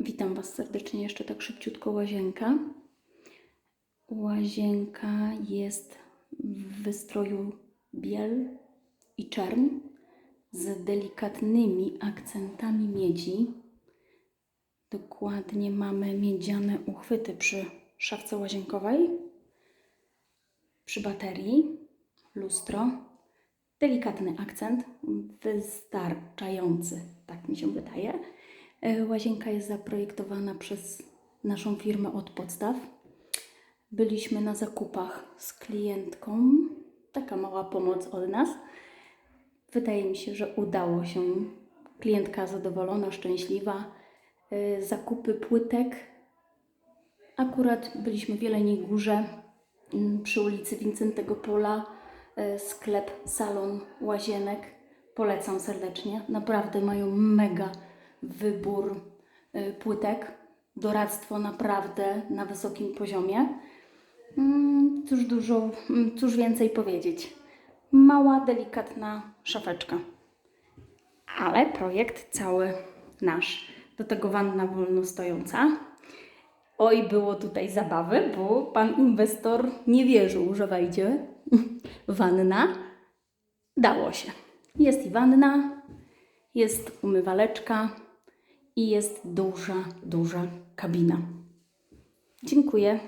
Witam Was serdecznie jeszcze tak szybciutko łazienka. Łazienka jest w wystroju biel i czerń z delikatnymi akcentami miedzi. Dokładnie mamy miedziane uchwyty przy szafce łazienkowej, przy baterii, lustro, delikatny akcent, wystarczający, tak mi się wydaje. E, Łazienka jest zaprojektowana przez naszą firmę od podstaw. Byliśmy na zakupach z klientką. Taka mała pomoc od nas. Wydaje mi się, że udało się. Klientka zadowolona, szczęśliwa. E, Zakupy płytek. Akurat byliśmy w Jeleniej Górze m, przy ulicy Wincentego Pola. e, Sklep, salon łazienek. Polecam serdecznie. Naprawdę mają mega wybór y, płytek. Doradztwo naprawdę na wysokim poziomie. Mm, Cóż dużo, mm, cóż więcej powiedzieć. Mała, delikatna szafeczka. Ale projekt cały nasz. Do tego wanna wolno stojąca. Oj, było tutaj zabawy, bo pan inwestor nie wierzył, że wejdzie wanna. Dało się. Jest i wanna, jest umywaleczka i jest duża, duża kabina. Dziękuję.